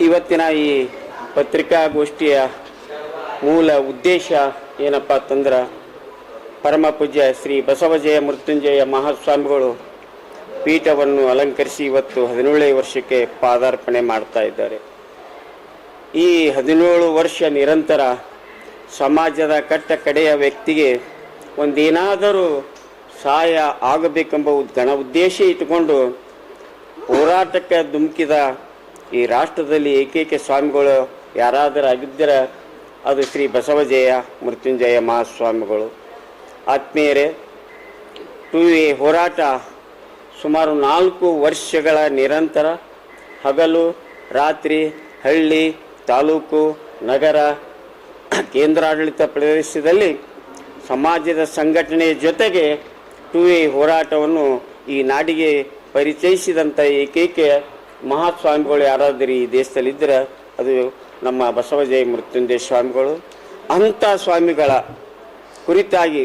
ಇವತ್ತಿನ ಈ ಪತ್ರಿಕಾಗೋಷ್ಠಿಯ ಮೂಲ ಉದ್ದೇಶ ಏನಪ್ಪ ಅಂತಂದ್ರೆ ಪರಮ ಪೂಜ್ಯ ಶ್ರೀ ಬಸವಜಯ ಮೃತ್ಯುಂಜಯ ಮಹಾಸ್ವಾಮಿಗಳು ಪೀಠವನ್ನು ಅಲಂಕರಿಸಿ ಇವತ್ತು ಹದಿನೇಳನೇ ವರ್ಷಕ್ಕೆ ಪಾದಾರ್ಪಣೆ ಮಾಡ್ತಾ ಇದ್ದಾರೆ. ಈ ಹದಿನೇಳು ವರ್ಷ ನಿರಂತರ ಸಮಾಜದ ಕಟ್ಟ ಕಡೆಯ ವ್ಯಕ್ತಿಗೆ ಒಂದೇನಾದರೂ ಸಹಾಯ ಆಗಬೇಕೆಂಬ ಗಣ ಉದ್ದೇಶ ಇಟ್ಟುಕೊಂಡು ಹೋರಾಟಕ್ಕೆ ಧುಮುಕಿದ ಈ ರಾಷ್ಟ್ರದಲ್ಲಿ ಏಕೈಕ ಸ್ವಾಮಿಗಳು ಯಾರಾದರೂ ಆಗಿದ್ದರೆ ಅದು ಶ್ರೀ ಬಸವಜಯ ಮೃತ್ಯುಂಜಯ ಮಹಾಸ್ವಾಮಿಗಳು. ಆತ್ಮೀಯರೇ, ಟು ಎ ಹೋರಾಟ ಸುಮಾರು ನಾಲ್ಕು ವರ್ಷಗಳ ನಿರಂತರ ಹಗಲು, ರಾತ್ರಿ, ಹಳ್ಳಿ, ತಾಲೂಕು, ನಗರ, ಕೇಂದ್ರಾಡಳಿತ ಪ್ರದೇಶದಲ್ಲಿ ಸಮಾಜದ ಸಂಘಟನೆಯ ಜೊತೆಗೆ ಟು ಎ ಹೋರಾಟವನ್ನು ಈ ನಾಡಿಗೆ ಪರಿಚಯಿಸಿದಂಥ ಏಕೈಕ ಮಹಾಸ್ವಾಮಿಗಳು ಯಾರಾದರೂ ಈ ದೇಶದಲ್ಲಿ ಇದ್ದರೆ ಅದು ನಮ್ಮ ಬಸವಜಯ ಮೃತ್ಯುಂಜಯ ಸ್ವಾಮಿಗಳು, ಅಂಥ ಸ್ವಾಮಿಗಳ ಕುರಿತಾಗಿ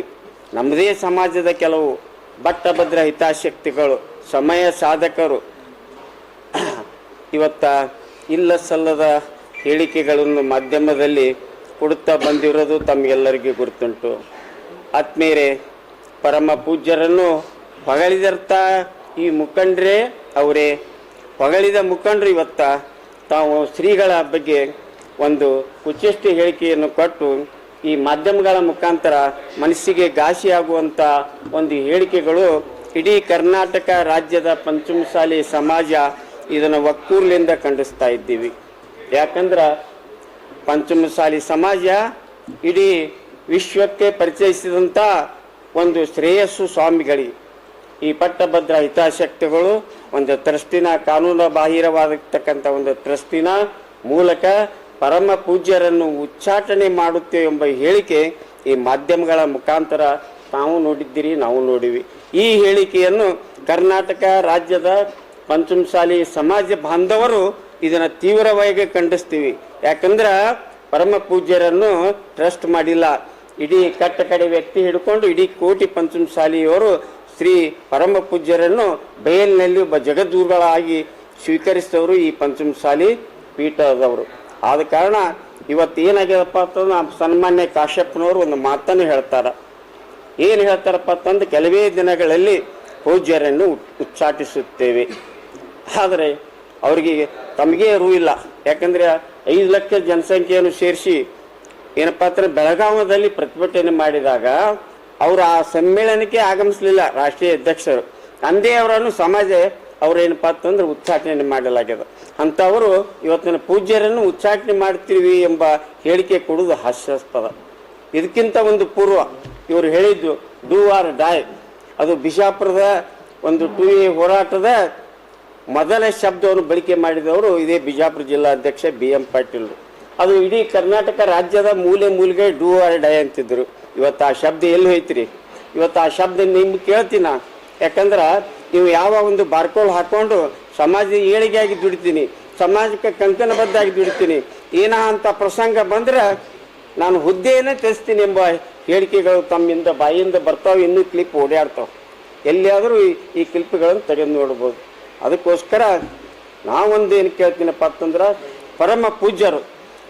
ನಮ್ಮದೇ ಸಮಾಜದ ಕೆಲವು ಭಟ್ಟಭದ್ರ ಹಿತಾಸಕ್ತಿಗಳು, ಸಮಯ ಸಾಧಕರು ಇವತ್ತ ಇಲ್ಲ ಸಲ್ಲದ ಹೇಳಿಕೆಗಳನ್ನು ಮಾಧ್ಯಮದಲ್ಲಿ ಕೊಡುತ್ತಾ ಬಂದಿರೋದು ತಮಗೆಲ್ಲರಿಗೂ ಗುರುತುಂಟು. ಆತ್ಮೀಯರೇ, ಪರಮ ಪೂಜ್ಯರನ್ನು ಹೊಗಳಿದರ್ಥ ಈ ಮುಖಂಡರೇ, ಅವರೇ ಹೊಗಳಿದ ಮುಖಂಡರು ಇವತ್ತ ತಾವು ಶ್ರೀಗಳ ಬಗ್ಗೆ ಒಂದು ಕುಚೇಷ್ಟೆ ಹೇಳಿಕೆಯನ್ನು ಕೊಟ್ಟು ಈ ಮಾಧ್ಯಮಗಳ ಮುಖಾಂತರ ಮನಸ್ಸಿಗೆ ಘಾಸಿಯಾಗುವಂಥ ಒಂದು ಹೇಳಿಕೆಗಳು ಇಡೀ ಕರ್ನಾಟಕ ರಾಜ್ಯದ ಪಂಚಮಸಾಲಿ ಸಮಾಜ ಇದನ್ನು ಒಕ್ಕೂರ್ಲಿಂದ ಖಂಡಿಸ್ತಾ ಇದ್ದೀವಿ. ಯಾಕಂದ್ರೆ ಪಂಚಮಸಾಲಿ ಸಮಾಜ ಇಡೀ ವಿಶ್ವಕ್ಕೆ ಪರಿಚಯಿಸಿದಂಥ ಒಂದು ಶ್ರೇಯಸ್ಸು ಸ್ವಾಮಿಗಳಿಗೆ ಈ ಪಟ್ಟಭದ್ರ ಹಿತಾಸಕ್ತಿಗಳು ಒಂದು ಟ್ರಸ್ಟಿನ ಕಾನೂನು ಬಾಹಿರವಾಗಿರ್ತಕ್ಕಂಥ ಒಂದು ಟ್ರಸ್ಟಿನ ಮೂಲಕ ಪರಮ ಪೂಜ್ಯರನ್ನು ಉಚ್ಚಾಟನೆ ಮಾಡುತ್ತೇವೆ ಎಂಬ ಹೇಳಿಕೆ ಈ ಮಾಧ್ಯಮಗಳ ಮುಖಾಂತರ ತಾವು ನೋಡಿದ್ದೀರಿ, ನಾವು ನೋಡಿವಿ. ಈ ಹೇಳಿಕೆಯನ್ನು ಕರ್ನಾಟಕ ರಾಜ್ಯದ ಪಂಚಮಸಾಲಿ ಸಮಾಜ ಬಾಂಧವರು ಇದನ್ನು ತೀವ್ರವಾಗಿ ಖಂಡಿಸ್ತೀವಿ. ಯಾಕಂದ್ರೆ ಪರಮ ಪೂಜ್ಯರನ್ನು ಟ್ರಸ್ಟ್ ಮಾಡಿಲ್ಲ. ಇಡೀ ಕಟ್ಟ ಕಡೆ ವ್ಯಕ್ತಿ ಹಿಡ್ಕೊಂಡು ಇಡೀ ಕೋಟಿ ಪಂಚಮಸಾಲಿಯವರು ಶ್ರೀ ಪರಮ ಪೂಜ್ಯರನ್ನು ಬಯಲಿನಲ್ಲಿ ಒಬ್ಬ ಜಗದ್ಗುರುಗಳಾಗಿ ಸ್ವೀಕರಿಸಿದವರು ಈ ಪಂಚಮಸಾಲಿ ಪೀಠದವರು. ಆದ ಕಾರಣ ಇವತ್ತು ಏನಾಗ್ಯದಪ್ಪ ಅಂತಂದ್ರೆ ನಮ್ಮ ಸನ್ಮಾನ್ಯ ಕಾಶ್ಯಪ್ಪನವರು ಒಂದು ಮಾತನ್ನು ಹೇಳ್ತಾರೆ. ಏನು ಹೇಳ್ತಾರಪ್ಪ ಅಂತಂದು ಕೆಲವೇ ದಿನಗಳಲ್ಲಿ ಪೂಜ್ಯರನ್ನು ಉಚ್ಚಾಟಿಸುತ್ತೇವೆ. ಆದರೆ ಅವರಿಗೆ ತಮಗೆ ರೂ ಇಲ್ಲ ಯಾಕಂದರೆ ಐದು ಲಕ್ಷ ಜನಸಂಖ್ಯೆಯನ್ನು ಸೇರಿಸಿ ಏನಪ್ಪ ಅಂದ್ರೆ ಬೆಳಗಾವದಲ್ಲಿ ಪ್ರತಿಭಟನೆ ಮಾಡಿದಾಗ ಅವರು ಆ ಸಮ್ಮೇಳನಕ್ಕೆ ಆಗಮಿಸಲಿಲ್ಲ ರಾಷ್ಟ್ರೀಯ ಅಧ್ಯಕ್ಷರು. ಅಂದೇ ಅವರನ್ನು ಸಮಾಜ ಅವ್ರೇನಪ್ಪ ಅಂತಂದ್ರೆ ಉಚ್ಚಾಟನೆ ಮಾಡಲಾಗ್ಯದ. ಅಂಥವರು ಇವತ್ತಿನ ಪೂಜ್ಯರನ್ನು ಉಚ್ಚಾಟನೆ ಮಾಡ್ತೀವಿ ಎಂಬ ಹೇಳಿಕೆ ಕೊಡುವುದು ಹಾಸ್ಯಾಸ್ಪದ. ಇದಕ್ಕಿಂತ ಒಂದು ಪೂರ್ವ ಇವರು ಹೇಳಿದ್ದು ಡೂ ಆರ್ ಡಾಯ್ ಅದು ಬಿಜಾಪುರದ ಒಂದು ಟು ಎ ಹೋರಾಟದ ಮೊದಲ ಶಬ್ದವನ್ನು ಬಳಕೆ ಮಾಡಿದವರು ಇದೇ ಬಿಜಾಪುರ ಜಿಲ್ಲಾಧ್ಯಕ್ಷ ಬಿ ಎಂ ಪಾಟೀಲ್ ಅದು ಇಡೀ ಕರ್ನಾಟಕ ರಾಜ್ಯದ ಮೂಲೆ ಮೂಲೆಗೆ ಡೂ ಆರ್ ಡೈ ಅಂತಿದ್ರು. ಇವತ್ತು ಆ ಶಬ್ದ ಎಲ್ಲಿ ಹೋಯ್ತ್ರಿ? ಇವತ್ತು ಆ ಶಬ್ದ ನಿಮ್ಗೆ ಕೇಳ್ತೀನ? ಯಾಕಂದ್ರೆ ನೀವು ಯಾವ ಒಂದು ಬಾರ್ಕೋಲ್ ಹಾಕ್ಕೊಂಡು ಸಮಾಜದ ಏಳಿಗೆಯಾಗಿ ದುಡಿತೀನಿ, ಸಮಾಜಕ್ಕೆ ಕಂಕಣಬದ್ಧಾಗಿ ದುಡಿತೀನಿ, ಏನ ಅಂತ ಪ್ರಸಂಗ ಬಂದ್ರೆ ನಾನು ಹುದ್ದೆಯನ್ನೇ ತೆಸ್ತೀನಿ ಎಂಬ ಹೇಳಿಕೆಗಳು ತಮ್ಮಿಂದ ಬಾಯಿಯಿಂದ ಬರ್ತಾವೆ, ಇನ್ನೂ ಕ್ಲಿಪ್ ಓಡಾಡ್ತಾವೆ ಎಲ್ಲಿಯಾದರೂ ಈ ಈ ಕ್ಲಿಪ್ಗಳನ್ನು ತೆಗೆದು ನೋಡ್ಬೋದು. ಅದಕ್ಕೋಸ್ಕರ ನಾವೊಂದು ಏನು ಕೇಳ್ತೀನಪ್ಪ ಅಂತಂದ್ರೆ ಪರಮ ಪೂಜ್ಯರು.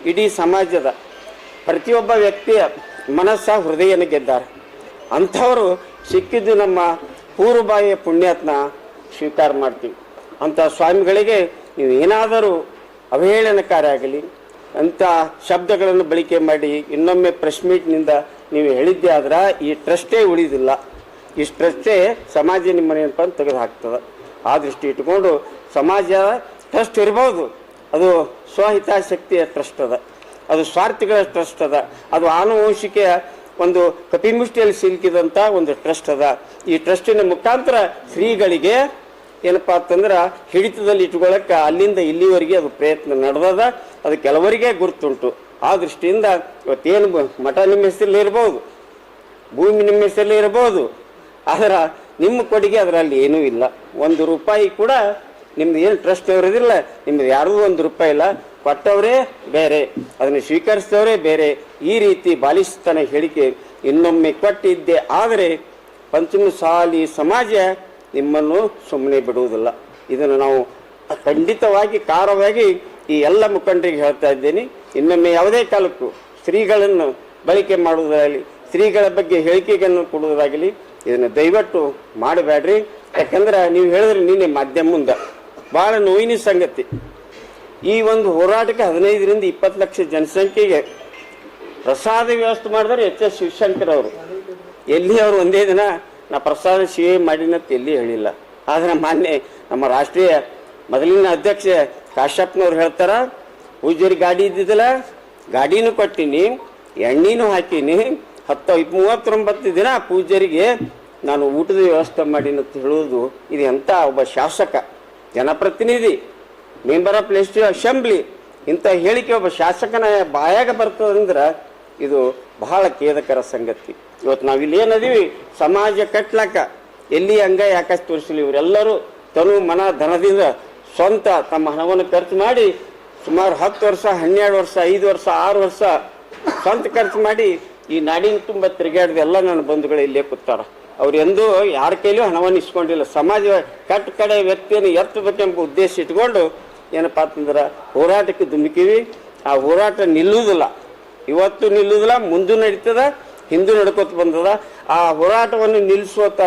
ಇಡೀ ಸಮಾಜದ ಪ್ರತಿಯೊಬ್ಬ ವ್ಯಕ್ತಿಯ ಮನಸ್ಸ ಹೃದಯನ ಗೆದ್ದಾರೆ. ಅಂಥವರು ಸಿಕ್ಕಿದ್ದು ನಮ್ಮ ಪೂರ್ವಬಾಯಿಯ ಪುಣ್ಯಾತ್ನ ಸ್ವೀಕಾರ ಮಾಡ್ತೀವಿ. ಅಂಥ ಸ್ವಾಮಿಗಳಿಗೆ ನೀವು ಏನಾದರೂ ಅವಹೇಳನಕಾರಿ ಆಗಲಿ, ಅಂಥ ಶಬ್ದಗಳನ್ನು ಬಳಕೆ ಮಾಡಿ ಇನ್ನೊಮ್ಮೆ ಪ್ರೆಸ್ ಮೀಟ್ನಿಂದ ನೀವು ಹೇಳಿದ್ದೆ ಆದ್ರೆ ಈ ಟ್ರಸ್ಟೇ ಉಳಿದಿಲ್ಲ. ಈ ಟ್ರಸ್ಟೇ ಸಮಾಜ ನಿಮ್ಮನೇನಪ್ಪ ತೆಗೆದು ಹಾಕ್ತದೆ ಆ ದೃಷ್ಟಿ ಇಟ್ಕೊಂಡು ಸಮಾಜ ಟ್ರಸ್ಟ್ ಇರ್ಬೋದು. ಅದು ಸ್ವಹಿತಾಸಕ್ತಿಯ ಟ್ರಸ್ಟ್ ಅದ ಅದು ಸ್ವಾರ್ಥಿಗಳ ಟ್ರಸ್ಟ್ ಅದ ಅದು ಆನುವಂಶಿಕೆಯ ಒಂದು ಕಪಿಮುಷ್ಟಿಯಲ್ಲಿ ಸಿಲುಕಿದಂಥ ಒಂದು ಟ್ರಸ್ಟ್ ಅದ ಈ ಟ್ರಸ್ಟಿನ ಮುಖಾಂತರ ಶ್ರೀಗಳಿಗೆ ಏನಪ್ಪಾ ಅಂತಂದ್ರೆ ಹಿಡಿತದಲ್ಲಿ ಇಟ್ಕೊಳ್ಳೋಕೆ ಅಲ್ಲಿಂದ ಇಲ್ಲಿವರೆಗೆ ಅದು ಪ್ರಯತ್ನ ನಡೆದದ, ಅದು ಕೆಲವರಿಗೆ ಗುರುತುಂಟು. ಆ ದೃಷ್ಟಿಯಿಂದ ಇವತ್ತೇನು ಮಠ ನಿಮ್ಮ ಹೆಸರಲ್ಲಿ ಇರ್ಬೋದು, ಭೂಮಿ ನಿಮ್ಮ ಹೆಸರಲ್ಲಿ ಇರಬಹುದು ಆದ್ರೆ ನಿಮ್ಮ ಕೊಡುಗೆ ಅದರಲ್ಲಿ ಏನೂ ಇಲ್ಲ. ಒಂದು ರೂಪಾಯಿ ಕೂಡ ನಿಮ್ದು ಏನು ಟ್ರಸ್ಟ್ ಇರೋದಿಲ್ಲ ನಿಮ್ದು ಯಾರಿಗೂ ಒಂದು ರೂಪಾಯಿ ಇಲ್ಲ. ಕೊಟ್ಟವರೇ ಬೇರೆ, ಅದನ್ನು ಸ್ವೀಕರಿಸಿದವರೇ ಬೇರೆ. ಈ ರೀತಿ ಬಾಲಿಸ್ತನ ಹೇಳಿಕೆ. ಇನ್ನೊಮ್ಮೆ ಕೊಟ್ಟಿದ್ದೆ ಆದರೆ ಪಂಚಮಸಾಲಿ ಸಮಾಜ ನಿಮ್ಮನ್ನು ಸುಮ್ಮನೆ ಬಿಡುವುದಿಲ್ಲ. ಇದನ್ನು ನಾವು ಖಂಡಿತವಾಗಿ ಕಾರವಾಗಿ ಈ ಎಲ್ಲ ಮುಖಂಡರಿಗೆ ಹೇಳ್ತಾ ಇದ್ದೀನಿ. ಇನ್ನೊಮ್ಮೆ ಯಾವುದೇ ಕಾಲಕ್ಕೂ ಸ್ತ್ರೀಗಳನ್ನು ಬಳಕೆ ಮಾಡುವುದಾಗಲಿ, ಸ್ತ್ರೀಗಳ ಬಗ್ಗೆ ಹೇಳಿಕೆಗಳನ್ನು ಕೊಡುವುದಾಗಲಿ, ಇದನ್ನು ದಯವಿಟ್ಟು ಮಾಡಬೇಡ್ರಿ. ಯಾಕಂದ್ರೆ ನೀವು ಹೇಳಿದ್ರೆ ನಿನ್ನೆ ಮಾಧ್ಯಮ ಮುಂದೆ. ಭಾಳ ನೋವಿನ ಸಂಗತಿ. ಈ ಒಂದು ಹೋರಾಟಕ್ಕೆ ಹದಿನೈದರಿಂದ ಇಪ್ಪತ್ತು ಲಕ್ಷ ಜನಸಂಖ್ಯೆಗೆ ಪ್ರಸಾದ ವ್ಯವಸ್ಥೆ ಮಾಡಿದ್ರೆ ಎಚ್ ಎಸ್ ಶಿವಶಂಕರ್ ಅವರು. ಎಲ್ಲಿ ಅವರು ಒಂದೇ ದಿನ ನಾ ಪ್ರಸಾದ ಸೇವೆ ಮಾಡಿನಂತ ಎಲ್ಲಿ ಹೇಳಿಲ್ಲ. ಆದರೆ ಮಾನ್ಯ ನಮ್ಮ ರಾಷ್ಟ್ರೀಯ ಮೊದಲಿನ ಅಧ್ಯಕ್ಷ ಕಾಶ್ಯಪ್ನವ್ರು ಹೇಳ್ತಾರ ಪೂಜಾರಿ ಗಾಡಿ ಇದ್ದಿದ್ದಲ್ಲ, ಗಾಡಿನೂ ಕೊಟ್ಟಿನಿ, ಎಣ್ಣೆನೂ ಹಾಕೀನಿ, ಹತ್ತು ಮೂವತ್ತೊಂಬತ್ತು ದಿನ ಪೂಜರಿಗೆ ನಾನು ಊಟದ ವ್ಯವಸ್ಥೆ ಮಾಡಿನಂತ ಹೇಳುವುದು ಇದು ಎಂಥ ಒಬ್ಬ ಶಾಸಕ. ಜನಪ್ರತಿನಿಧಿ, ಮೆಂಬರ್ ಆಫ್ ಲೆಜಿಸ್ಲೇಟಿವ್ ಅಸೆಂಬ್ಲಿ ಇಂಥ ಹೇಳಿಕೆ ಒಬ್ಬ ಶಾಸಕನ ಬಾಯಾಗ ಬರ್ತದಂದ್ರೆ ಇದು ಬಹಳ ಖೇದಕರ ಸಂಗತಿ. ಇವತ್ತು ನಾವು ಇಲ್ಲಿ ಏನದೀವಿ? ಸಮಾಜ ಕಟ್ಲಕ್ಕ ಎಲ್ಲಿ ಹಂಗ ಯಾಕಷ್ಟು ತೋರಿಸಲಿ ಇವರೆಲ್ಲರೂ ತನು ಮನ ಧನದಿಂದ ಸ್ವಂತ ತಮ್ಮ ಹಣವನ್ನು ಖರ್ಚು ಮಾಡಿ ಸುಮಾರು ಹತ್ತು ವರ್ಷ, ಹನ್ನೆರಡು ವರ್ಷ, ಐದು ವರ್ಷ, ಆರು ವರ್ಷ ಸ್ವಂತ ಖರ್ಚು ಮಾಡಿ ಈ ನಾಡಿನ ತುಂಬ ತಿರುಗಾಡಿದ ನನ್ನ ಬಂಧುಗಳು ಇಲ್ಲೇ ಕೂತಾರ. ಅವ್ರು ಎಂದೂ ಯಾರ ಕೈಲೂ ಹಣವನ್ನು ಇಸ್ಕೊಂಡಿಲ್ಲ. ಸಮಾಜ ಕಟ್ಟ ಕಡೆ ವ್ಯಕ್ತಿಯನ್ನು ಎತ್ತಬೇಕೆಂಬ ಉದ್ದೇಶ ಇಟ್ಕೊಂಡು ಏನಪ್ಪಾ ಅಂತಂದ್ರೆ ಹೋರಾಟಕ್ಕೆ ಧುಮುಕಿವಿ. ಆ ಹೋರಾಟ ನಿಲ್ಲುವುದಿಲ್ಲ. ಇವತ್ತು ನಿಲ್ಲುವುದಿಲ್ಲ, ಮುಂದೂ ನಡೀತದ, ಹಿಂದೂ ನಡ್ಕೋತ ಬಂದದ. ಆ ಹೋರಾಟವನ್ನು ನಿಲ್ಲಿಸುವಂಥ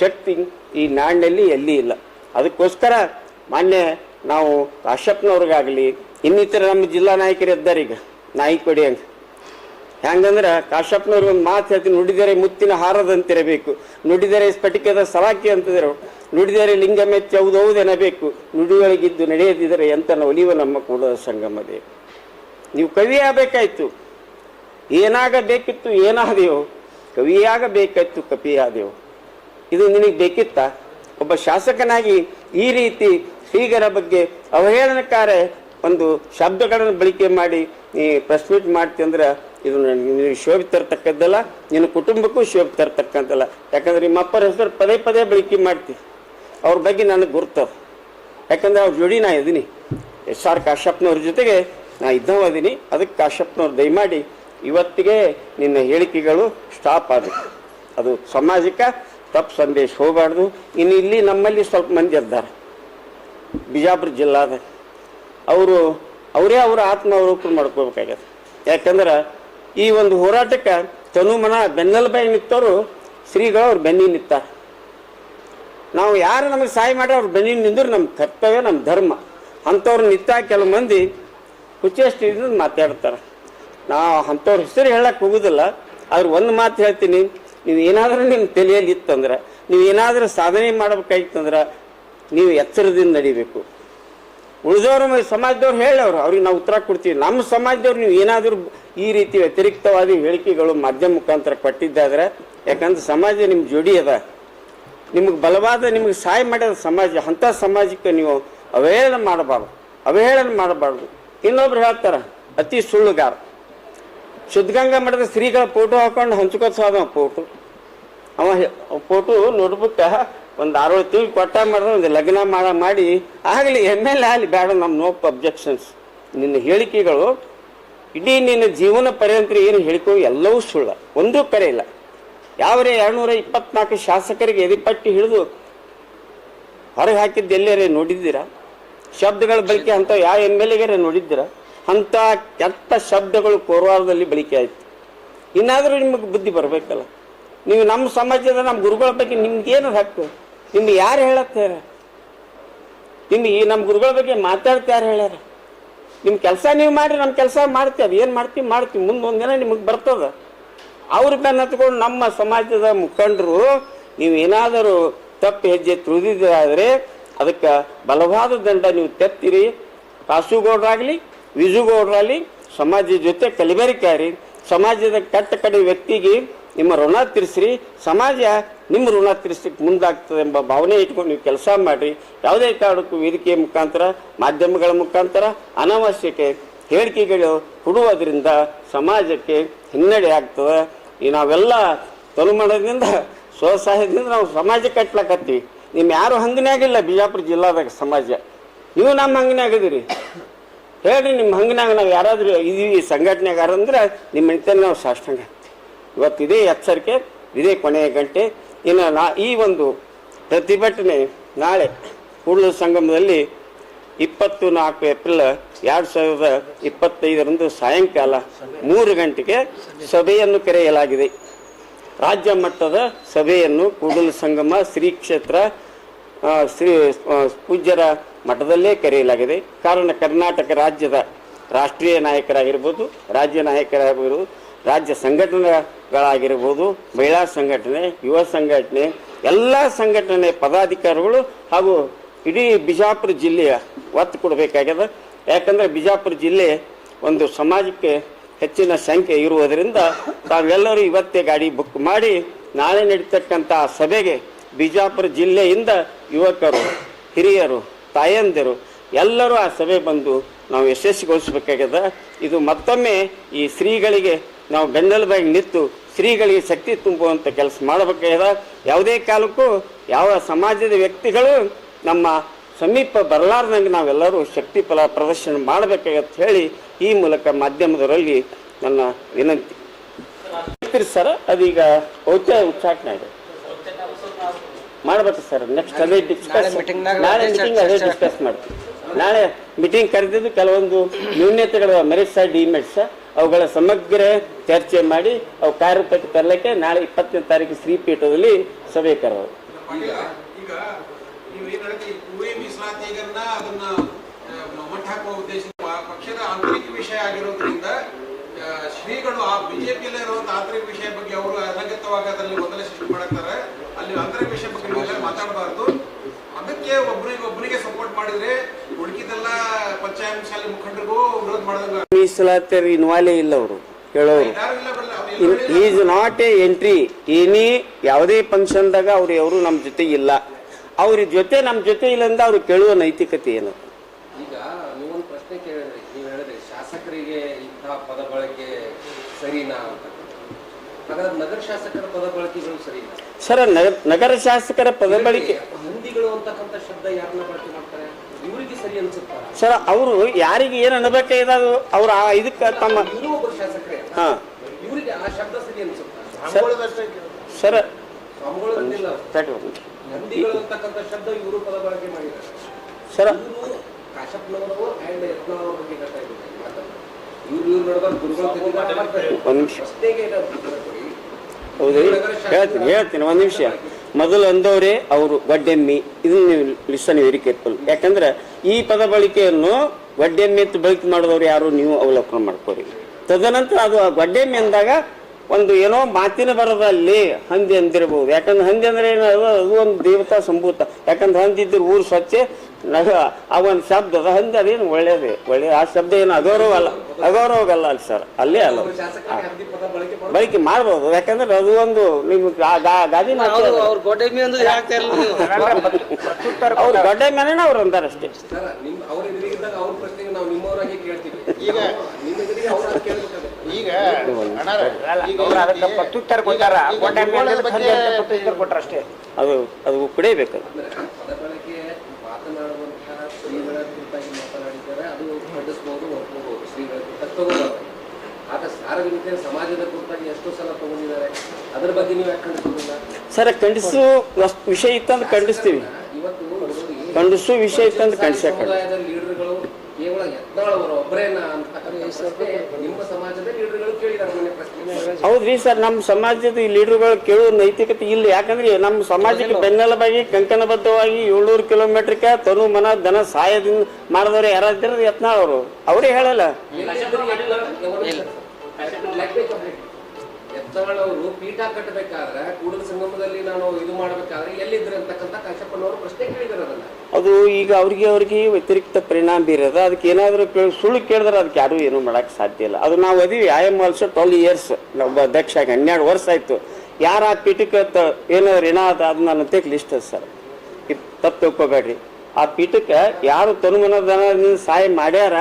ಶಕ್ತಿ ಈ ನಾಡಿನಲ್ಲಿ ಎಲ್ಲಿ ಇಲ್ಲ. ಅದಕ್ಕೋಸ್ಕರ ಮಾನ್ಯ ನಾವು ಕಾಶ್ಯಪ್ನವ್ರಿಗಾಗಲಿ ಇನ್ನಿತರ ನಮ್ಮ ಜಿಲ್ಲಾ ನಾಯಕರು ಇದ್ದಾರೆ ಈಗ. ನಾಯಿಕೊಡಿ ಹಂಗೆ ಹೆಂಗಂದ್ರೆ ಕಾಶ್ಯಪ್ನವ್ರು ಒಂದು ಮಾತು ಹೇಳ್ತೀನಿ, ನುಡಿದರೆ ಮುತ್ತಿನ ಹಾರದಂತಿರಬೇಕು, ನುಡಿದರೆ ಸ್ಫಟಿಕದ ಸಲಾಕಿ ಅಂತಿದ್ರು ನುಡಿದರೆ ಲಿಂಗ ನುಡಿಗಳಿಗಿದ್ದು ನಡೆಯದಿದ್ದರೆ ಎಂತ ಒಲಿವ ನಮ್ಮ ಕೂಡ ಸಂಗಮದೇ ನೀವು ಕವಿ ಆಗಬೇಕಾಯ್ತು. ಏನಾಗಬೇಕಿತ್ತು, ಏನಾದೆಯೋ, ಕವಿಯಾಗಬೇಕಾಯ್ತು ಕಪಿಯಾದೆವು ಇದು ನಿನಗೆ ಬೇಕಿತ್ತ? ಒಬ್ಬ ಶಾಸಕನಾಗಿ ಈ ರೀತಿ ಶ್ರೀಗರ ಬಗ್ಗೆ ಅವಹೇಳನಕಾರ ಒಂದು ಶಬ್ದಗಳನ್ನು ಬಳಕೆ ಮಾಡಿ, ನೀ ಪ್ರೆಸ್ ಇದು ನಿನಗೆ ಶೋಭೆ ತರ್ತಕ್ಕದ್ದಲ್ಲ, ನಿನ್ನ ಕುಟುಂಬಕ್ಕೂ ಶೋಭೆ ತರ್ತಕ್ಕಂಥಲ್ಲ ಯಾಕಂದ್ರೆ ನಿಮ್ಮ ಅಪ್ಪರ ಹೆಸರು ಪದೇ ಪದೇ ಬಳಕೆ ಮಾಡ್ತಿ ಅವ್ರ ಬಗ್ಗೆ ನನಗೆ ಗೊತ್ತು ಯಾಕಂದ್ರೆ ಅವ್ರ ಜೋಡಿ ನಾ ಇದ್ದೀನಿ. ಎಸ್ ಆರ್ ಕಾಶ್ಯಪ್ನವ್ರ ಜೊತೆಗೆ ನಾ ಇದ್ದವ ಇದೀನಿ ಅದಕ್ಕೆ ಕಾಶ್ಯಪ್ನವ್ರು ದಯಮಾಡಿ ಇವತ್ತಿಗೆ ನಿನ್ನ ಹೇಳಿಕೆಗಳು ಸ್ಟಾಪ್ ಆದವು. ಅದು ಸಮಾಜಕ್ಕೆ ತಪ್ಪು ಸಂದೇಶ ಹೋಗಬಾರ್ದು. ಇನ್ನು ಇಲ್ಲಿ ನಮ್ಮಲ್ಲಿ ಸ್ವಲ್ಪ ಮಂದಿ ಇದ್ದಾರೆ. ಬಿಜಾಪುರ ಜಿಲ್ಲಾದ. ಅವರು ಅವರೇ ಅವರ ಅವರೂಪ ಮಾಡ್ಕೋಬೇಕಾಗ್ಯದ ಯಾಕಂದ್ರೆ ಈ ಒಂದು ಹೋರಾಟಕ್ಕೆ ತನುಮನ ಬೆನ್ನೆಲುಬಾಯಿ ನಿಂತವರು ಶ್ರೀಗಳು ಅವ್ರು ಬೆನ್ನಿ ನಿಂತ ನಾವು ಯಾರು ನಮಗೆ ಸಹಾಯ ಮಾಡಿ ಅವ್ರು ಬೆನ್ನಿ ನಿಂದ್ರೆ ನಮ್ಮ ಕರ್ತವ್ಯ ನಮ್ಮ ಧರ್ಮ. ಅಂಥವ್ರು ನಿಂತ ಕೆಲವು ಮಂದಿ ಹುಚ್ಚೆಷ್ಟಿದಿಂದ ಮಾತಾಡ್ತಾರೆ. ನಾವು ಅಂಥವ್ರ ಹೆಸರು ಹೇಳಕ್ಕೆ ಹೋಗುದಿಲ್ಲ, ಆದ್ರೆ ಒಂದು ಮಾತು ಹೇಳ್ತೀನಿ. ನೀವು ಏನಾದರೂ ನಿಮ್ಮ ತಲೆಯಲ್ಲಿ ಇತ್ತಂದ್ರೆ, ನೀವು ಏನಾದರೂ ಸಾಧನೆ ಮಾಡ್ಬೇಕಾಗಿತ್ತಂದ್ರೆ ನೀವು ಎಚ್ಚರದಿಂದ ನಡಿಬೇಕು. ಉಳಿದವರು ಸಮಾಜದವ್ರು ಹೇಳವ್ರು ಅವ್ರಿಗೆ ನಾವು ಉತ್ತರ ಕೊಡ್ತೀವಿ. ನಮ್ಮ ಸಮಾಜದವ್ರು ನೀವು ಏನಾದರೂ ಈ ರೀತಿ ವ್ಯತಿರಿಕ್ತವಾದ ಹೇಳಿಕೆಗಳು ಮಾಧ್ಯಮ ಮುಖಾಂತರ ಕೊಟ್ಟಿದ್ದಾದ್ರೆ, ಯಾಕಂದ್ರೆ ಸಮಾಜ ನಿಮ್ಮ ಜೋಡಿ ಅದ. ನಿಮಗೆ ಬಲವಾದ, ನಿಮಗೆ ಸಹಾಯ ಮಾಡಿದ ಸಮಾಜ, ಅಂಥ ಸಮಾಜಕ್ಕೆ ನೀವು ಅವಹೇಳನ ಮಾಡಬಾರ್ದು. ಅವಹೇಳನ ಮಾಡಬಾರ್ದು. ಇನ್ನೊಬ್ರು ಹೇಳ್ತಾರೆ, ಅತಿ ಸುಳ್ಳುಗಾರ. ಶುದ್ಧಗಂಗಾ ಮಠದ ಶ್ರೀಗಳ ಫೋಟೋ ಹಾಕೊಂಡು ಹಂಚ್ಕೋತ ಹೋದ ಫೋಟೋ ಅವ ಫೋಟೋ ನೋಡ್ಬಿಟ್ಟ ಒಂದು ಆರೋಳು ತಿಂಗಳು ಕೊಟ್ಟ ಮಾಡಿದ್ರೆ ಒಂದು ಲಗ್ನ ಮಾಡ ಮಾಡಿ, ಆಗಲಿ ಎಂ ಎಲ್ ಎ ಆಗಲಿ, ಬೇಡ ನಮ್ಮ ನೋ ಅಬ್ಜೆಕ್ಷನ್ಸ್ ನಿನ್ನ ಹೇಳಿಕೆಗಳು, ಇಡೀ ನಿನ್ನ ಜೀವನ ಪರ್ಯಂತರ ಏನು ಹೇಳಿಕೋ, ಎಲ್ಲವೂ ಸುಳ್ಳ. ಒಂದೂ ಕರೆ ಇಲ್ಲ. ಯಾವರೇ ಎರಡುನೂರ ಇಪ್ಪತ್ನಾಲ್ಕು ಶಾಸಕರಿಗೆ ಎದಿಪಟ್ಟಿ ಹಿಡಿದು ಹೊರಗೆ ಹಾಕಿದ್ದು ಎಲ್ಲರೇ ನೋಡಿದ್ದೀರಾ? ಶಬ್ದಗಳ ಬಳಕೆ ಅಂತ ಯಾವ ಎಂ ಎಲ್ ಎಗಾರೇ ನೋಡಿದ್ದೀರಾ? ಅಂಥ ಕೆಟ್ಟ ಶಬ್ದಗಳು ಕೋರವಾರದಲ್ಲಿ ಬಳಕೆ ಆಯಿತು. ಇನ್ನಾದರೂ ನಿಮಗೆ ಬುದ್ಧಿ ಬರಬೇಕಲ್ಲ? ನೀವು ನಮ್ಮ ಸಮಾಜದ ನಮ್ಮ ಗುರುಗಳ ಬಗ್ಗೆ ನಿಮ್ಗೇನು ಹಕ್ಕು ನಿಮ್ಗೆ ಯಾರು ಹೇಳತ್ತಾರ ನಿಮ್ಗೆ ಈ ನಮ್ಮ ಗುರುಗಳ ಬಗ್ಗೆ ಮಾತಾಡ್ತಾ ಯಾರು ಹೇಳ್ಯಾರ? ನಿಮ್ಮ ಕೆಲಸ ನೀವು ಮಾಡಿ ನಮ್ಮ ಕೆಲಸ ಮಾಡ್ತೀವಿ ಏನು ಮಾಡ್ತೀವಿ ಮಾಡ್ತೀವಿ. ಮುಂದೆ ಒಂದಿನ ನಿಮಗೆ ಬರ್ತದೆ. ಅವ್ರ ಬೆನ್ನ ಹತ್ಕೊಂಡು ನಮ್ಮ ಸಮಾಜದ ಮುಖಂಡರು, ನೀವು ಏನಾದರೂ ತಪ್ಪು ಹೆಜ್ಜೆ ತುಳಿದಿದ್ದಾದರೆ ಅದಕ್ಕೆ ಬಲವಾದ ದಂಡ ನೀವು ತೆತ್ತಿರಿ. ಕಾಸುಗೌಡರಾಗಲಿ, ವಿಜುಗೌಡರಾಗಲಿ, ಸಮಾಜದ ಜೊತೆ ಕಲಿಬರಿಕಾರಿ ಸಮಾಜದ ಕಟ್ಟ ಕಡೆ ವ್ಯಕ್ತಿಗೆ ನಿಮ್ಮ ಋಣ ತೀರಿಸ್ರಿ, ಸಮಾಜ ನಿಮ್ಮ ಋಣ ತೀರಿಸ್ಲಿಕ್ಕೆ ಮುಂದಾಗ್ತದೆ ಎಂಬ ಭಾವನೆ ಇಟ್ಕೊಂಡು ನೀವು ಕೆಲಸ ಮಾಡಿರಿ. ಯಾವುದೇ ಕಾರಣಕ್ಕೂ ವೇದಿಕೆಯ ಮುಖಾಂತರ, ಮಾಧ್ಯಮಗಳ ಮುಖಾಂತರ, ಅನಾವಶ್ಯಕ ಹೇಳಿಕೆಗಳು ಕೊಡುವುದರಿಂದ ಸಮಾಜಕ್ಕೆ ಹಿನ್ನಡೆ ಆಗ್ತದೆ. ಈ ನಾವೆಲ್ಲ ತನುಮಾನದಿಂದ, ಸ್ವಸಹಾಯದಿಂದ ನಾವು ಸಮಾಜ ಕಟ್ಲಕತ್ತೀವಿ. ನಿಮ್ಮ ಯಾರು ಹಂಗನಾಗಿಲ್ಲ ಬಿಜಾಪುರ ಜಿಲ್ಲಾದಾಗ ಸಮಾಜ. ನೀವು ನಮ್ಮ ಹಂಗನಾಗಿದ್ದೀರಿ ಹೇಳ್ರಿ, ನಿಮ್ಮ ಹಂಗನಾಗ ನಾವು ಯಾರಾದರೂ ಇದೀವಿ ಸಂಘಟನೆಗಾರಂದ್ರೆ ನಿಮ್ಮ ಮನೆತನ ನಾವು ಸಾಷ್ಟಾಂಗ ಇವತ್ತು ಇದೇ ಎಚ್ಚರಿಕೆ, ಇದೇ ಕೊನೆಯ ಗಂಟೆ. ಇನ್ನು ನಾ, ಈ ಒಂದು ಪ್ರತಿಭಟನೆ ನಾಳೆ ಕೂಡಲ ಸಂಗಮದಲ್ಲಿ ಇಪ್ಪತ್ತು ನಾಲ್ಕು ಏಪ್ರಿಲ್ ಎರಡು ಸಾವಿರದ ಇಪ್ಪತ್ತೈದರಂದು ಸಾಯಂಕಾಲ ಮೂರು ಗಂಟೆಗೆ ಸಭೆಯನ್ನು ಕರೆಯಲಾಗಿದೆ. ರಾಜ್ಯ ಮಟ್ಟದ ಸಭೆಯನ್ನು ಕೂಡಲ ಸಂಗಮ ಶ್ರೀ ಕ್ಷೇತ್ರ ಶ್ರೀ ಪೂಜ್ಯರ ಮಠದಲ್ಲೇ ಕರೆಯಲಾಗಿದೆ. ಕಾರಣ ಕರ್ನಾಟಕ ರಾಜ್ಯದ ರಾಷ್ಟ್ರೀಯ ನಾಯಕರಾಗಿರ್ಬೋದು, ರಾಜ್ಯ ನಾಯಕರಾಗಿರ್ಬೋದು ರಾಜ್ಯ ಸಂಘಟನೆಗಳಾಗಿರ್ಬೋದು, ಮಹಿಳಾ ಸಂಘಟನೆ, ಯುವ ಸಂಘಟನೆ, ಎಲ್ಲ ಸಂಘಟನೆ ಪದಾಧಿಕಾರಿಗಳು ಹಾಗೂ ಇಡೀ ಬಿಜಾಪುರ ಜಿಲ್ಲೆಯ ಒತ್ತು ಕೊಡಬೇಕಾಗ್ಯದ. ಯಾಕಂದರೆ ಬಿಜಾಪುರ ಜಿಲ್ಲೆ ಒಂದು ಸಮಾಜಕ್ಕೆ ಹೆಚ್ಚಿನ ಸಂಖ್ಯೆ ಇರುವುದರಿಂದ ತಾವೆಲ್ಲರೂ ಇವತ್ತೇ ಗಾಡಿ ಬುಕ್ ಮಾಡಿ ನಾಳೆ ನಡೀತಕ್ಕಂಥ ಸಭೆಗೆ ಬಿಜಾಪುರ ಜಿಲ್ಲೆಯಿಂದ ಯುವಕರು, ಹಿರಿಯರು, ತಾಯಂದಿರು ಎಲ್ಲರೂ ಆ ಸಭೆ ಬಂದು ನಾವು ಯಶಸ್ವಿಗೊಳಿಸಬೇಕಾಗ್ಯದ. ಇದು ಮತ್ತೊಮ್ಮೆ ಈ ಶ್ರೀಗಳಿಗೆ ನಾವು ಬೆನ್ನೆಲುಬಾಗಿ ನಿಂತು ಶ್ರೀಗಳಿಗೆ ಶಕ್ತಿ ತುಂಬುವಂಥ ಕೆಲಸ ಮಾಡಬೇಕಾದ ಯಾವುದೇ ಕಾಲಕ್ಕೂ ಯಾವ ಸಮಾಜದ ವ್ಯಕ್ತಿಗಳು ನಮ್ಮ ಸಮೀಪ ಬರಲಾರ್ದಂಗೆ ನಾವೆಲ್ಲರೂ ಶಕ್ತಿ ಫಲ ಪ್ರದರ್ಶನ ಮಾಡಬೇಕಾಗತ್ತೆ ಹೇಳಿ ಈ ಮೂಲಕ ಮಾಧ್ಯಮದವರಲ್ಲಿ ನನ್ನ ವಿನಂತಿ. ಸರ್ ಅದೀಗ ಔಚ ಉಚ್ಚಾಟನೆ ಇದೆ ಮಾಡಬೇಕು ಸರ್ ನೆಕ್ಸ್ಟ್ ಅದೇ ಡಿಸ್ಕಸ್ ನಾಳೆ ಮೀಟಿಂಗ್ ಅದೇ ಡಿಸ್ಕಸ್ ಮಾಡ್ತೀವಿ. ನಾಳೆ ಮೀಟಿಂಗ್ ಕರೆದಿದ್ದು ಕೆಲವೊಂದು ನ್ಯೂನ್ಯತೆಗಳು ಮೆರಿಟ್ಸ ಡಿಮೆರಿಟ್ಸ ಅವುಗಳ ಸಮಗ್ರ ಚರ್ಚೆ ಮಾಡಿ ಅವು ಕಾರ್ಯರೂಪಕ್ಕೆ ತರಲಿಕ್ಕೆ ನಾಳೆ ಇಪ್ಪತ್ತನೇ ತಾರೀಕು ಶ್ರೀಪೀಠದಲ್ಲಿ ಸಭೆ ಕರೆದು ಪಕ್ಷದ ಆಂತರಿಕ ವಿಷಯ ಆಗಿರೋದ್ರಿಂದ ಶ್ರೀಗಳು ಆ ಬಿಜೆಪಿಯಲ್ಲಿ ಇರುವಂತ ಆಂತರಿಕ ವಿಷಯ ಬಗ್ಗೆ ಅವರು ಅನಗತ್ಯವಾಗಿ ಅದರಲ್ಲಿ ಗೊಂದಲ ಸೃಷ್ಟಿ ಮಾಡುತ್ತಾರೆ ಅಲ್ಲಿ ಆಂತರಿಕ ವಿಷಯ ಬಗ್ಗೆ ಮಾತಾಡಬಾರ್ದು. ಅದಕ್ಕೆ ಒಬ್ಬರಿಗೆ ಒಬ್ಬರಿಗೆ ಸಪೋರ್ಟ್ ಮಾಡಿದ್ರೆ ಉಳಿಕಿದೆಲ್ಲ ಪಂಚಾಯತ್ ಮುಖಂಡರಿಗೂ ವಿರೋಧ ಮಾಡಿದಂಗ ಮೀಸಲಾತಿ ಇನ್ವಾಲೇ ಇಲ್ಲ ಅವರು ಹೇಳೋರು ಯಾರು. Is not a entry. Any ಯಾವುದೇ ಫಂಕ್ಷನ್ದಾಗ ಅವ್ರು ಅವರು ನಮ್ಮ ಜೊತೆ ಇಲ್ಲ. ಅವ್ರ ಜೊತೆ ನಮ್ಮ ಜೊತೆ ಇಲ್ಲ ಅಂದ್ರೆ ಅವ್ರು ಕೇಳುವ ನೈತಿಕತೆ ಏನು? ಈಗ ನೀವೊಂದು ಪ್ರಶ್ನೆ ಕೇಳಿದ್ರಿ. ನೀವು ಹೇಳಿದ್ರಿ ಶಾಸಕರಿಗೆ ಇಂತಹ ಪದ ಬಳಕೆ ಸರಿನಾ ಅಂತ. ಹಾಗಾದ್ರೆ ನಗರ ಶಾಸಕರ ಪದ ಬಳಕೆಗಳು ಸರಿನಾ? ಸರ್ ನಗರ ನಗರ ಶಾಸಕರ ಪದ ಬಳಕೆ ಹಂದಿಗಳು ಅಂತಕ್ಕಂಥ ಶಬ್ದ ಯಾರನ್ನ ಬಳಕೆ ಮಾಡ್ತಾರೆ? ಇವರಿಗೆ ಸರಿ ಅನ್ಸುತ್ತಾ? ಸರ್ ಅವರು ಯಾರಿಗೆ ಏನು ಅನ್ನಬೇಕು ಅದು ಅವ್ರ ಆ ಇದಕ್ಕೆ ತಮ್ಮ ಒಬ್ಬರು ಶಾಸಕರೇ. ಹಾ. ಇವರಿಗೆ ಆ ಶಬ್ದ ಸರಿ ಅನ್ಸುತ್ತಾ? ಸರ್ ಸ್ವಾಮಿಗಳು ಬಂದಿಲ್ಲ ಅವ್ರು. ತಡಿ ಒಂದು ನಿಮಿಷ. ಅಂತಕ್ಕಂಥ ಶಬ್ದ ಇವರು ಪದ ಬಳಕೆ ಮಾಡಿದ್ದಾರೆ. ಸರ್ ಇವರು ಕಾಶಪ್ಪನವರು ಅಂಡ್ ಯತ್ನಾಳ್ ಬಗ್ಗೆ ಹೇಳ್ತಾ ಇದ್ದಾರೆ. ಇವ್ರು ಇವ್ರು ನಡೆದ ಗುರುಗಳು ತೆಗೆದಿದ್ದಾರೆ ಮಾಡ್ತಾರೆ. ಒಂದು ನಿಮಿಷ. ಪ್ರಶ್ನೆಗೆ ಹೇಳ್ತೀನಿ ಒಂದು ನಿಮಿಷ. ಮೊದಲು ಅಂದವರೇ ಅವರು ಗಡ್ಡೆಮ್ಮಿ. ಇದನ್ನ ನೀವು ಲಿಸನ್ ವೆರಿ ಕೇರ್ಫುಲ್ ಯಾಕಂದ್ರೆ ಈ ಪದ ಬಳಕೆಯನ್ನು ಗಡ್ಡೆಮ್ಮಿ ಅಂತ ಬಳಕೆ ಮಾಡಿದವರು ಯಾರು? ನೀವು ಅವಲೋಕನ ಮಾಡ್ಕೋರಿ. ತದನಂತರ ಅದು ಆ ಗೊಡ್ಡೆಮ್ಮಿ ಅಂದಾಗ ಒಂದು ಏನೋ ಮಾತಿನ ಬರದಲ್ಲಿ ಹಂದಿ ಅಂದಿರಬಹುದು. ಯಾಕಂದ್ರೆ ಹಂದಿ ಅಂದ್ರೆ ಏನು? ಅದು ಒಂದು ದೇವತಾ ಸಂಭೂತ. ಯಾಕಂದ್ರೆ ಹಂದಿ ಇದ್ರೆ ಊರು ಸ್ವಚ್ಛ ನಗ ಆ ಒಂದು ಶಬ್ದ ಅದ ಹಂಗೆ ಅದೇನು ಒಳ್ಳೇದೇ ಒಳ್ಳೆ ಆ ಶಬ್ದ ಏನು ಅಗೌರವ ಅಲ್ಲ. ಅಗೌರವಗಲ್ಲ ಅಲ್ಲಿ ಸರ್ ಅಲ್ಲೇ ಅಲ್ಲ ಬಳಕೆ ಮಾಡಿ ಬಳಕೆ ಮಾಡ್ಬೋದು ಯಾಕಂದ್ರೆ ಅದು ಒಂದು ನಿಮ್ಗೆ ಗಾದಿ. ಅವ್ರ ಗಡ್ಡೆ ಮೇಲೆ ಅವ್ರು ಅಂತಾರೆ ಅಷ್ಟೇ. ನಿಮ್ ಅಷ್ಟೇ. ಅದು ಅದು ಪ್ರಶ್ನೆಗೆ ನಾವು ನಿಮ್ಮವರಾಗಿ ಕೇಳ್ತೀವಿ ಈಗ ನಿಮ್ಮ ಎದುರಿಗೆ ಅವ್ರ ಕೇಳ್ಬೇಕಾಗುತ್ತೆ ಈಗ ಅಣ್ಣಾರ, ಈಗ ಅದಕ್ಕೆ ಪ್ರತ್ಯುತ್ತರ ಕೊಟ್ಟಾರ ಗೋಡೆಮ್ಮೆ ಅಂದ್ರೆ ಹಂದಿ ಅಂತ ಪ್ರತ್ಯುತ್ತರ ಕೊಟ್ರ ಅಷ್ಟೇ ಅದು ಅದು ಕುಡಿಯಬೇಕು ಅಂದ್ರೆ ಪದ ಬಳಕೆ ಮಾತನಾಡುವಂತಹ ಶ್ರೀಗಳ ಕುರಿತಾಗಿ ಮಾತನಾಡಿದ್ದಾರೆ ಅದು ಖಂಡಿಸ್ಬೋದು ಒಪ್ಕೋಬಹುದು ಕುರಿತಾಗಿ ಆಗ ಸಾರ್ವಜನಿಕ ಸಮಾಜದ ಕುರಿತಾಗಿ ಎಷ್ಟೋ ಸಲ ತಗೊಂಡಿದ್ದಾರೆ. ಅದ್ರ ಬಗ್ಗೆ ನೀವು ಯಾಕೆ ಖಂಡಿಸೋದಿಲ್ಲ ಸರ್ ಖಂಡಿಸು ವಿಷಯ ಇತ್ತಂದ್ರೆ ಖಂಡಿಸ್ತೀವಿ. ಇವತ್ತು ಖಂಡಿಸು ವಿಷಯ ಇತ್ತಂದ್ರೆ ಖಂಡಿಸ ಸಮುದಾಯದ ಲೀಡರ್ಗಳು ಕೇವಲ ಯತ್ನಾಳ್ ಅವರು ಅಂತ ಅಂತಕ್ಕಂಥ ಪ್ರಶ್ನೆ ನಿಮ್ಮ ಸಮಾಜದ ಪ್ರಶ್ನೆ ಹೌದ್ರಿ ಸರ್ ನಮ್ಮ ಸಮಾಜದ ಈ ಲೀಡರ್ಗಳು ಕೇಳುವ ನೈತಿಕತೆ ಇಲ್ಲ. ಯಾಕಂದ್ರೆ ನಮ್ಮ ಸಮಾಜಕ್ಕೆ ಬೆನ್ನೆಲುಬಾಗಿ ಕಂಕಣಬದ್ಧವಾಗಿ ಏಳ್ನೂರು ಕಿಲೋಮೀಟರ್ಗೆ ತನು ಮನ ದನ ಸಹಾಯದಿಂದ ಮಾಡಿದವ್ರು ಯಾರಾದ್ರೂ ಯತ್ನ ಅವರು. ಅವರೇ ಹೇಳಲ್ಲ. ಅವರು ಪೀಠ ಕಟ್ಟಬೇಕಾದ್ರೆ ಕೂಡಲ ಸಂಗಮದಲ್ಲಿ ನಾನು ಇದು ಮಾಡಬೇಕಾದ್ರೆ ಎಲ್ಲಿದ್ರೆ ಅಂತಕ್ಕಂಥ ಕಾಶಪ್ಪನವರು ಪ್ರಶ್ನೆ ಕೇಳಿದಾರೆ ಅದು ಈಗ ಅವ್ರಿಗೆ ಅವ್ರಿಗೆ ವ್ಯತಿರಿಕ್ತ ಪರಿಣಾಮ ಬೀರದ ಅದಕ್ಕೆ ಏನಾದರೂ ಸುಳ್ಳು ಕೇಳಿದ್ರೆ ಅದಕ್ಕೆ ಯಾರು ಏನೂ ಮಾಡಕ್ಕೆ ಸಾಧ್ಯ ಇಲ್ಲ. ಅದು ನಾವು ಅದೀವಿ I am also twelve years ನಮ್ಮ ಅಧ್ಯಕ್ಷ ಆಗಿ ಹನ್ನೆರಡು ವರ್ಷ ಆಯಿತು. ಯಾರು ಆ ಪೀಠಕ್ಕೆ ಏನಾದ್ರು ಏನಾದ ಅದು ನಾನು ತೆಗ್ ಲಿಸ್ಟ್ ಸರ್. ತಪ್ಪು ತಿಳ್ಕೊಬೇಡ್ರಿ ಆ ಪೀಠಕ್ಕೆ ಯಾರು ತನುಮನದನ ಸಹಾಯ ಮಾಡ್ಯಾರ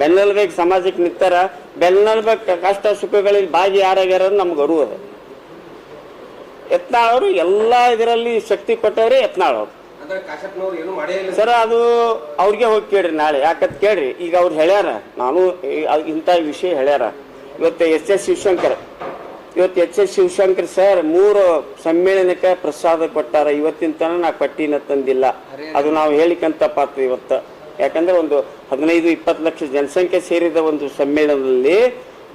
ಬೆನ್ನೆಲ್ಬೇಕು ಸಮಾಜಕ್ಕೆ ನಿಂತಾರ ಬೆನ್ನೆಲ್ಬೇಕು ಕಷ್ಟ ಸುಖಗಳಲ್ಲಿ ಭಾಗಿ ಯಾರಾಗ್ಯಾರ ನಮ್ಗೆ ಅರಿವು ಅದ ಯತ್ನಾಳವರು ಎಲ್ಲ ಇದರಲ್ಲಿ ಶಕ್ತಿ ಕೊಟ್ಟವ್ರೆ ಯತ್ನಾಳವ್ರು ಇಲ್ಲ. ಸರ್ ಅದು ಅವ್ರಿಗೆ ಹೋಗಿ ಕೇಳ್ರಿ ನಾಳೆ. ಯಾಕಂತ ಕೇಳ್ರಿ ಈಗ ಅವ್ರು ಹೇಳ್ಯಾರ ನಾನು ಇಂಥ ವಿಷಯ ಹೇಳ್ಯಾರ. ಇವತ್ತು ಎಸ್ ಎಸ್ ಶಿವಶಂಕರ್ ಇವತ್ತು ಎಚ್ ಎಸ್ ಶಿವಶಂಕರ್ ಸರ್ ಮೂರು ಸಮ್ಮೇಳನಕ್ಕೆ ಪ್ರಸಾದ ಕೊಟ್ಟಾರ. ಇವತ್ತಿನ ತನಕ ನಾ ಪಟ್ಟಿನ ತಂದಿಲ್ಲ. ಅದು ನಾವು ಹೇಳಿಕಂತ ಪಾತ್ರ ಇವತ್ತು. ಯಾಕಂದ್ರೆ ಒಂದು ಹದಿನೈದು, ಇಪ್ಪತ್ತು ಲಕ್ಷ ಜನಸಂಖ್ಯೆ ಸೇರಿದ ಒಂದು ಸಮ್ಮೇಳನದಲ್ಲಿ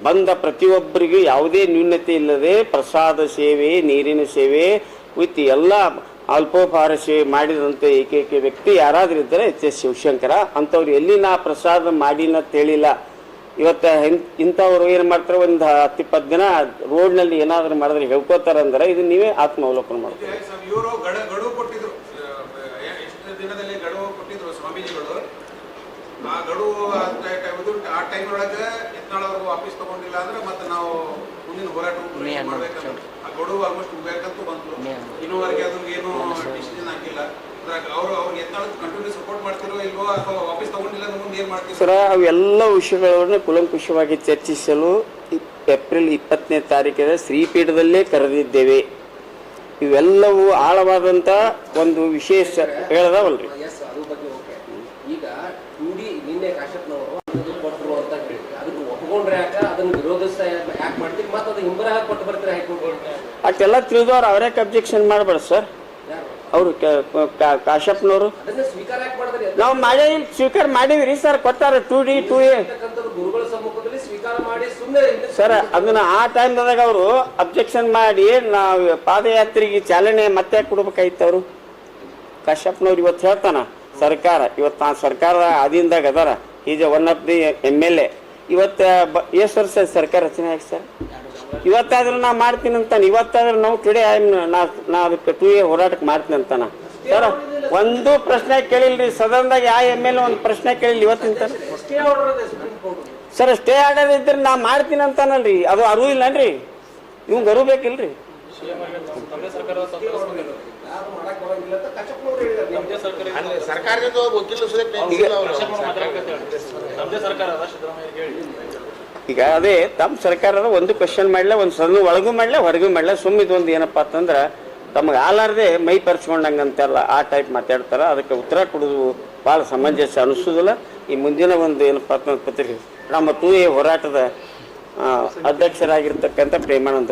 ಬಂದ ಪ್ರತಿಯೊಬ್ಬರಿಗೂ ಯಾವುದೇ ನ್ಯೂನತೆ ಇಲ್ಲದೆ ಪ್ರಸಾದ ಸೇವೆ, ನೀರಿನ ಸೇವೆ, ವಿತ್ ಎಲ್ಲ ಅಲ್ಪೋಪಹಾರ ಸೇವೆ ಮಾಡಿದಂಥ ಏಕೈಕ ವ್ಯಕ್ತಿ ಯಾರಾದ್ರೂ ಇದ್ದರೆ ಎಚ್ ಎಸ್ ಶಿವಶಂಕರ. ಅಂಥವ್ರು ಎಲ್ಲಿ ನಾ ಪ್ರಸಾದ ಮಾಡಿನ ತಿಳಿಲ್ಲ ಇವತ್ತು ಇಂಥ- ಇಂಥವ್ರು ಏನು ಮಾಡ್ತಾರೆ? ಒಂದು ಹತ್ತು ಇಪ್ಪತ್ತು ದಿನ ರೋಡ್ನಲ್ಲಿ ಏನಾದರೂ ಮಾಡಿದ್ರೆ ಹೇಳ್ಕೋತಾರೆ ಅಂದ್ರೆ ಇದು ನೀವೇ ಆತ್ಮಾವಲೋಕನ ಮಾಡ್ತೀವಿ ಇವರು ಗಡ ಗಡುವು ಕೊಟ್ಟಿದ್ರು ಆ, ಎಷ್ಟು ದಿನದಲ್ಲಿ ಗಡುವು ಕೊಟ್ಟಿದ್ರು ಸ್ವಾಮೀಜಿಗಳು ಆ ಗಡುವು ಆ ಟೈಮ್ ಒಳಗೆ ಯತ್ನಾಳವರು ವಾಪಸ್ ತಗೊಂಡಿಲ್ಲ ಅಂದ್ರೆ ಮತ್ತೆ ನಾವು ಮುಂದಿನ ಹೋರಾಟ ಆ ಗಡುವು ಆಲ್ಮೋಸ್ಟ್ ಮುಗಿಯಕಂತೂ ಬಂತು. ಇನ್ನೂವರೆಗೆ ಅದು ಏನು ಡಿಸಿಷನ್ ಆಗಿಲ್ಲ. ಸರ್ ಅವರು ಅವ್ರಿಗೆ ಯತ್ನಾಳ ಕಂಟಿನ್ಯೂ ಸಪೋರ್ಟ್ ಮಾಡ್ತಿರೋ ಇಲ್ವೋ ಅಥವಾ ವಾಪಸ್ ತಗೊಂಡಿಲ್ಲ ಅಂದ್ರೆ ಮುಂದೆ ಏನ್ ಮಾಡ್ತೀವಿ ಸರ ಅವೆಲ್ಲ ವಿಷಯಗಳನ್ನು ಕುಲಂಕುಷವಾಗಿ ಚರ್ಚಿಸಲು ಏಪ್ರಿಲ್ ಇಪ್ಪತ್ತನೇ ತಾರೀಕಿನ ಶ್ರೀಪೀಠದಲ್ಲೇ ಕರೆದಿದ್ದೇವೆ. ಇವೆಲ್ಲವೂ ಆಳವಾದಂಥ ಒಂದು ವಿಶೇಷ ಹೇಳದವಲ್ರಿ ಎಸ್ ಅದ್ರ ಬಗ್ಗೆ ಓಕೆ ಈಗ ಟೂ ಡಿ ನಿನ್ನೆ ಕಾಶ್ಯಪ್ನವರು ಅದು ಕೊಟ್ಟರು ಅಂತ ಹೇಳಿ ಅದಕ್ಕೆ ಒಪ್ಕೊಂಡ್ರೆ ಯಾಕ ಅದನ್ನ ವಿರೋಧಿಸ ಯಾಕೆ ಮಾಡ್ತೀವಿ ಮತ್ತೆ ಅದು ಹಿಂಬರ ಹಾಕಿ ಕೊಟ್ಟು ಬರ್ತೀರಾ ಹೈಕೋರ್ಟ್ ಅಷ್ಟೆಲ್ಲ ತಿಳಿದವ್ರು ಅವರೇ ಅಬ್ಜೆಕ್ಷನ್ ಮಾಡಬೇಡ ಸರ್ ಅವರು ಕಾಶಪ್ಪನವರು ಮಾಡಿದ್ರಿ ನಾವು ಮಾಡೇ ಸ್ವೀಕಾರ ಮಾಡೀವಿ ಸರ್ ಕೊಟ್ಟಾರ two D two A sir ಅದನ್ನ ಆ ಟೈಮ್ದಾಗ ಅವರು ಅಬ್ಜೆಕ್ಷನ್ ಮಾಡಿ ನಾವು ಪಾದಯಾತ್ರೆಗೆ ಚಾಲನೆ ಮತ್ತೆ ಕೊಡ್ಬೇಕಾಯ್ತು ಅವರು. ಕಶ್ಯಪ್ನವ್ರು ಇವತ್ತು ಹೇಳ್ತಾನ ಸರ್ಕಾರ ಇವತ್ತು ನಾ ಸರ್ಕಾರ ಅದಿಂದಾಗ ಅದಾರ. Is one of the M L A ಇವತ್ತು ಎಷ್ಟು ವರ್ಷ ಸರ್ಕಾರ ರಚನೆ ಆಗಿ ಸರ್ ಇವತ್ತಾದ್ರೂ ನಾ ಮಾಡ್ತೀನಿ ಅಂತಾನೆ. ಇವತ್ತಾದ್ರೂ ನಾವು ಟುಡೇ ಐ ನಾ ನಾ ಅದಕ್ಕೆ ಟು ಎ ಹೋರಾಟಕ್ಕೆ ಮಾಡ್ತೀನಿ ಅಂತಾನ. ಸರ್ ಒಂದು ಪ್ರಶ್ನೆ ಕೇಳಿಲ್ರಿ. ಸದನದಾಗ ಯಾವ ಎಂ ಎಲ್ ಒಂದು ಪ್ರಶ್ನೆ ಕೇಳಿಲ್ಲ ಇವತ್ತಿನ ಸರ್ ಸ್ಟೇ ಆರ್ಡರ್ ಇದ್ರೆ ನಾ ಮಾಡ್ತೀನಿ ಅಂತಾನಲ್ರಿ. ಅದು ಅರಿವು ಇಲ್ಲನ್ರಿ? ಇವಂಗೆ ಅರಿವು ಬೇಕಿಲ್ರಿ? ಸರ್ಕಾರದಿಂದ ಈಗ ಅದೇ ತಮ್ಮ ಸರ್ಕಾರದ ಒಂದು ಕ್ವಶನ್ ಮಾಡಲೇ, ಒಂದು ಸಣ್ಣ ಒಳಗೂ ಮಾಡಲೇ, ಹೊರಗೂ ಮಾಡಲೇ ಸುಮ್ಮಿದು ಒಂದು ಏನಪ್ಪ ಅಂತಂದ್ರೆ ತಮಗೆ ಆಲಾರ್ದೆ ಮೈ ಅಂತೆಲ್ಲ ಆ ಟೈಪ್ ಮಾತಾಡ್ತಾರೆ. ಅದಕ್ಕೆ ಉತ್ತರ ಕೊಡೋದು ಭಾಳ ಸಮಂಜಸ ಅನಿಸೋದಿಲ್ಲ. ಈ ಮುಂದಿನ ಒಂದು ಏನಪ್ಪ ಅಂತಂದ್ರೆ ಪತ್ರಿಕೆ, ನಮ್ಮ ತೂಯೆ ಹೋರಾಟದ ಅಧ್ಯಕ್ಷರಾಗಿರ್ತಕ್ಕಂಥ ಪ್ರೇಮಾನಂದ